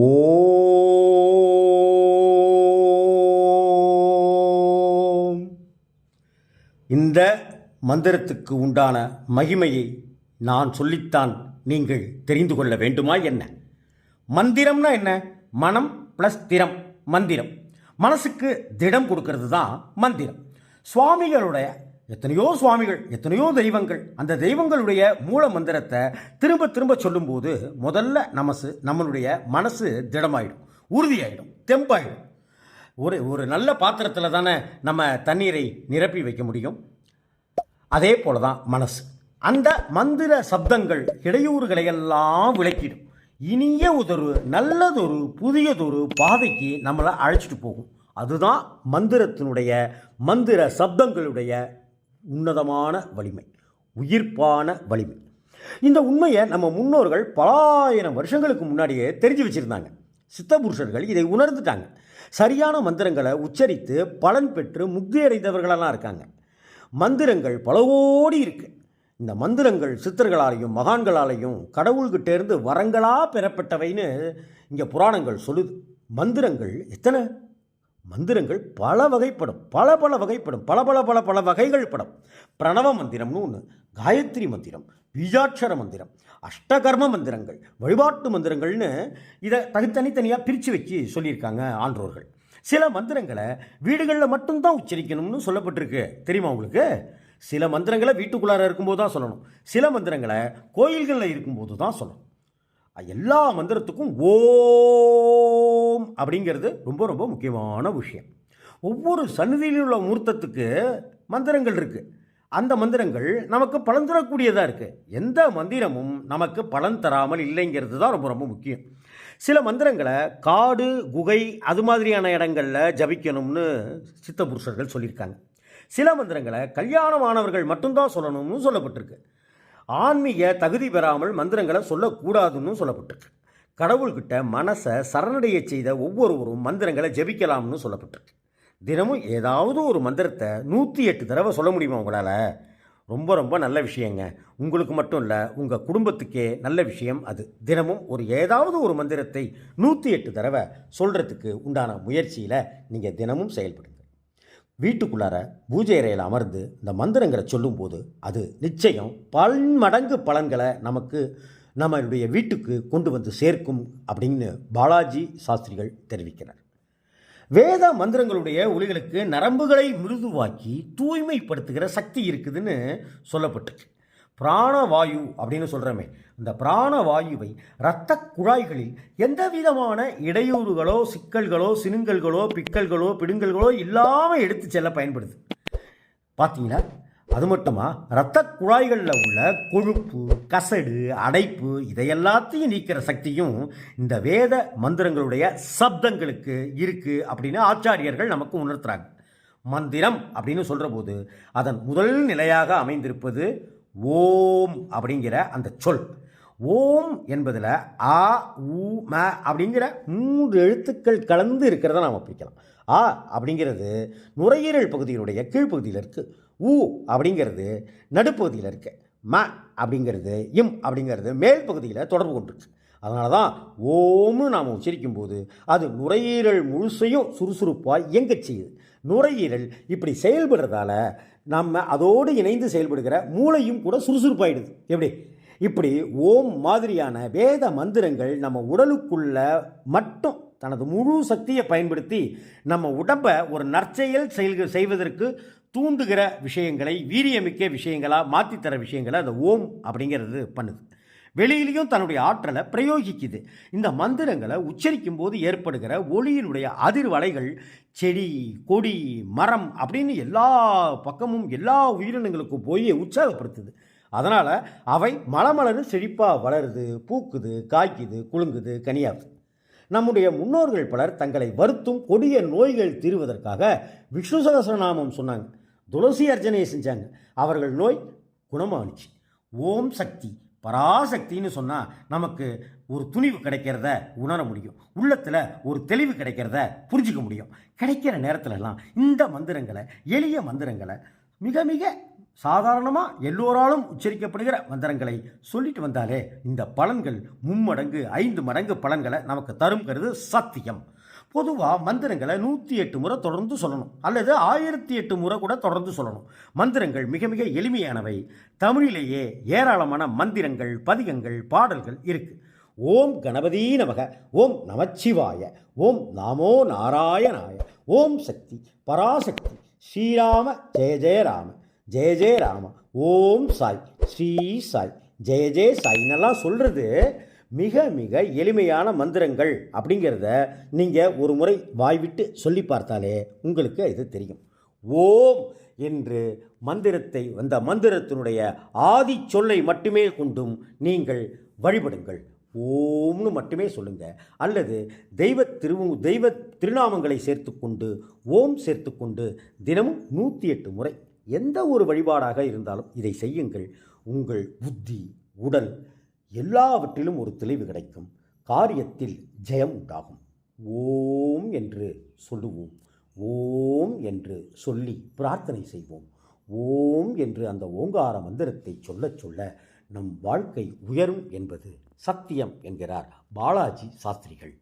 ஓம். இந்த மந்திரத்துக்கு உண்டான மகிமையை நான் சொல்லித்தான் நீங்கள் தெரிந்து கொள்ள வேண்டுமா என்ன? மந்திரம்னா என்ன? மனம் ப்ளஸ் திறம் மந்திரம். மனசுக்கு திடம் கொடுக்கறது தான் மந்திரம். சுவாமிகளுடைய எத்தனையோ சுவாமிகள் எத்தனையோ தெய்வங்கள் அந்த தெய்வங்களுடைய மூல மந்திரத்தை திரும்ப திரும்ப சொல்லும்போது முதல்ல நமசு நம்மளுடைய மனசு திடமாயிடும் உறுதியாயிடும் தெம்பாயிடும். ஒரு ஒரு நல்ல பாத்திரத்தில் தானே நம்ம தண்ணீரை நிரப்பி வைக்க முடியும். அதே போல தான் மனசு. அந்த மந்திர சப்தங்கள் இடையூறுகளை எல்லாம் விளக்கிடும். இனிய உதொரு நல்லதொரு புதியதொரு பாதைக்கு நம்மளை அழைச்சிட்டு போகும். அதுதான் மந்திரத்தினுடைய மந்திர சப்தங்களுடைய உன்னதமான வலிமை உயிர்ப்பான வலிமை. இந்த உண்மையை நம்ம முன்னோர்கள் பலாயிரம் வருஷங்களுக்கு முன்னாடியே தெரிஞ்சு வச்சுருந்தாங்க. சித்தபுருஷர்கள் இதை உணர்ந்துட்டாங்க. சரியான மந்திரங்களை உச்சரித்து பலன் பெற்று முக்தி அடைந்தவர்களெல்லாம் இருக்காங்க. மந்திரங்கள் பல கோடி இருக்குது இந்த மந்திரங்கள் சித்தர்களாலையும் மகான்களாலையும் கடவுள்கிட்டேருந்து வரங்களாக பெறப்பட்டவைன்னு இங்கே புராணங்கள் சொல்லுது. மந்திரங்கள் எத்தனை? மந்திரங்கள் பல வகைப்படும் பல பல வகைப்படும் பல பல பல பல வகைகள் படும். பிரணவ மந்திரம்னு ஒன்று காயத்ரி மந்திரம் பீஜாட்சர மந்திரம் அஷ்டகர்ம மந்திரங்கள் வழிபாட்டு மந்திரங்கள்னு இதை தனித்தனித்தனியாக பிரித்து வச்சு சொல்லியிருக்காங்க ஆன்றோர்கள். சில மந்திரங்களை வீடுகளில் மட்டும்தான் உச்சரிக்கணும்னு சொல்லப்பட்டிருக்கு. தெரியுமா உங்களுக்கு? சில மந்திரங்களை வீட்டுக்குள்ளார இருக்கும்போது தான் சொல்லணும். சில மந்திரங்களை கோயில்களில் இருக்கும்போது தான் சொல்லணும். எல்லா மந்திரத்துக்கும் ஓம் அப்படிங்கிறது ரொம்ப ரொம்ப முக்கியமான விஷயம். ஒவ்வொரு சந்நிதியிலும் உள்ள மூர்த்தத்துக்கு மந்திரங்கள் இருக்குது அந்த மந்திரங்கள் நமக்கு பலன் தரக்கூடியதாக இருக்குது எந்த மந்திரமும் நமக்கு பலன் தராமல் இல்லைங்கிறது தான் ரொம்ப ரொம்ப முக்கியம். சில மந்திரங்களை காடு குகை அது மாதிரியான இடங்களில் ஜபிக்கணும்னு சித்தபுருஷர்கள் சொல்லியிருக்காங்க. சில மந்திரங்களை கல்யாணமானவர்கள் மட்டும்தான் சொல்லணும்னு சொல்லப்பட்டிருக்கு. ஆன்மீக தகுதி பெறாமல் மந்திரங்களை சொல்லக்கூடாதுன்னு சொல்லப்பட்டிருக்கு. கடவுள்கிட்ட மனசை சரணடைய செய்த ஒவ்வொருவரும் மந்திரங்களை ஜெபிக்கலாம்னு சொல்லப்பட்டிருக்கு. தினமும் ஏதாவது ஒரு மந்திரத்தை நூற்றி எட்டு தடவை சொல்ல முடியுமா உங்களால்? ரொம்ப ரொம்ப நல்ல விஷயங்க. உங்களுக்கு மட்டும் இல்லை உங்கள் குடும்பத்துக்கே நல்ல விஷயம் அது. தினமும் ஒரு ஏதாவது ஒரு மந்திரத்தை நூற்றி எட்டு தடவை சொல்கிறதுக்கு உண்டான முயற்சியில் நீங்கள் தினமும் செயல்படுங்க. வீட்டுக்குள்ளார பூஜை அறையில் அமர்ந்து இந்த மந்திரங்களை சொல்லும்போது அது நிச்சயம் பன்மடங்கு பலன்களை நமக்கு நம்மளுடைய வீட்டுக்கு கொண்டு வந்து சேர்க்கும் அப்படின்னு பாலாஜி சாஸ்திரிகள் தெரிவிக்கிறார். வேத மந்திரங்களுடைய ஒளிகளுக்கு நரம்புகளை மிருதுவாக்கி தூய்மைப்படுத்துகிற சக்தி இருக்குதுன்னு சொல்லப்பட்டிருக்கு. பிராணவாயு அப்படின்னு சொல்கிறோமே இந்த பிராணவாயுவை இரத்த குழாய்களில் எந்த விதமான இடையூறுகளோ சிக்கல்களோ சினுங்கல்களோ பிக்கல்களோ பிடுங்கல்களோ இல்லாமல் எடுத்து செல்ல பயன்படுது. பார்த்தீங்களா அது மட்டுமா? இரத்த குழாய்களில் உள்ள கொழுப்பு கசடு அடைப்பு இதையெல்லாத்தையும் நீக்கிற சக்தியும் இந்த வேத மந்திரங்களுடைய சப்தங்களுக்கு இருக்குது அப்படின்னு ஆச்சாரியர்கள் நமக்கு உணர்த்துறாங்க. மந்திரம் அப்படின்னு சொல்கிற போது அதன் முதல் நிலையாக அமைந்திருப்பது ஓம் அப்படிங்கிற அந்த சொல். ஓம் என்பதில் ஆ ஊ ம அப்படிங்கிற மூன்று எழுத்துக்கள் கலந்து இருக்கிறத நாம் பிரிக்கலாம். ஆ அப்படிங்கிறது நுரையீரல் பகுதியினுடைய கீழ்ப்பகுதியில் இருக்குது ஊ அப்படிங்கிறது நடுப்பகுதியில் இருக்குது ம அப்படிங்கிறது இம் அப்படிங்கிறது மேல் பகுதியில் தொடர்பு கொண்டிருக்கு. அதனால தான் ஓம்னு நாம் உச்சரிக்கும் போது அது நுரையீரல் முழுசையும் சுறுசுறுப்பாக இயங்கச் செய்யுது. நுரையீரல் இப்படி செயல்படுறதால நம்ம அதோடு இணைந்து செயல்படுகிற மூளையும் கூட சுறுசுறுப்பாயிடுது. எப்படி? இப்படி ஓம் மாதிரியான வேத மந்திரங்கள் நம்ம உடலுக்குள்ள மட்டும் தனது முழு சக்தியை பயன்படுத்தி நம்ம உடம்பை ஒரு நற்செயல் செயல்கள் செய்வதற்கு தூண்டுகிற விஷயங்களை வீரியமிக்க விஷயங்களாக மாற்றித்தர விஷயங்களை அந்த ஓம் அப்படிங்கிறது பண்ணுது. வெளியிலையும் தன்னுடைய ஆற்றலை பிரயோகிக்குது. இந்த மந்திரங்களை உச்சரிக்கும் போது ஏற்படுகிற ஒளியினுடைய அதிர்வலைகள் செடி கொடி மரம் அப்படின்னு எல்லா பக்கமும் எல்லா உயிரினங்களுக்கும் போய் உற்சாகப்படுத்துது. அதனால் அவை மலமலர் செழிப்பாக வளருது பூக்குது காய்க்குது குலுங்குது கனியாகுது. நம்முடைய முன்னோர்கள் பலர் தங்களை வருத்தும் கொடிய நோய்கள் தீர்வதற்காக விஷ்ணு சகசரநாமம் சொன்னாங்க. துளசி அர்ச்சனையை செஞ்சாங்க. அவர்கள் நோய் குணமானுச்சு. ஓம் சக்தி. பராசக்தின்னு சொன்னால் நமக்கு ஒரு துணிவு கிடைக்கிறத உணர முடியும். உள்ளத்தில் ஒரு தெளிவு கிடைக்கிறத புரிஞ்சிக்க முடியும். கிடைக்கிற நேரத்துலலாம் இந்த மந்திரங்களை எளிய மந்திரங்களை மிக மிக சாதாரணமாக எல்லோராலும் உச்சரிக்கப்படுகிற மந்திரங்களை சொல்லிட்டு வந்தாலே இந்த பலன்கள் மும்மடங்கு ஐந்து மடங்கு பலன்களை நமக்கு தருங்கிறது சத்தியம். பொதுவாக மந்திரங்களை நூற்றி எட்டு முறை தொடர்ந்து சொல்லணும். அல்லது ஆயிரத்தி எட்டு முறை கூட தொடர்ந்து சொல்லணும். மந்திரங்கள் மிக மிக எளிமையானவை. தமிழிலேயே ஏராளமான மந்திரங்கள் பதிகங்கள் பாடல்கள் இருக்குது ஓம் கணபதி நமக ஓம் நமச்சிவாய ஓம் நாமோ நாராயணாய ஓம் சக்தி பராசக்தி ஸ்ரீராம ஜெய ஜெய ராம ஜெய ஜெயராம ஓம் சாய் ஸ்ரீ சாய் ஜெய ஜெய சாய்னெல்லாம் சொல்கிறது மிக மிக எளிமையான மந்திரங்கள் அப்படிங்கிறத நீங்கள் ஒரு முறை வாய்விட்டு சொல்லி பார்த்தாலே உங்களுக்கு இது தெரியும். ஓம் என்று மந்திரத்தை அந்த மந்திரத்தினுடைய ஆதி சொல்லை மட்டுமே கொண்டும் நீங்கள் வழிபடுங்கள். ஓம்னு மட்டுமே சொல்லுங்க. அல்லது தெய்வ திரு தெய்வ திருநாமங்களை சேர்த்துக்கொண்டு ஓம் சேர்த்துக்கொண்டு தினமும் நூற்றி எட்டு முறை எந்த ஒரு வழிபாடாக இருந்தாலும் இதை செய்யுங்கள். உங்கள் புத்தி உடல் எல்லாவற்றிலும் ஒரு தெளிவு கிடைக்கும். காரியத்தில் ஜெயம் உண்டாகும். ஓம் என்று சொல்லுவோம். ஓம் என்று சொல்லி பிரார்த்தனை செய்வோம். ஓம் என்று அந்த ஓங்கார மந்திரத்தை சொல்லச் சொல்ல நம் வாழ்க்கை உயரும் என்பது சத்தியம் என்கிறார் பாலாஜி சாஸ்திரிகள்.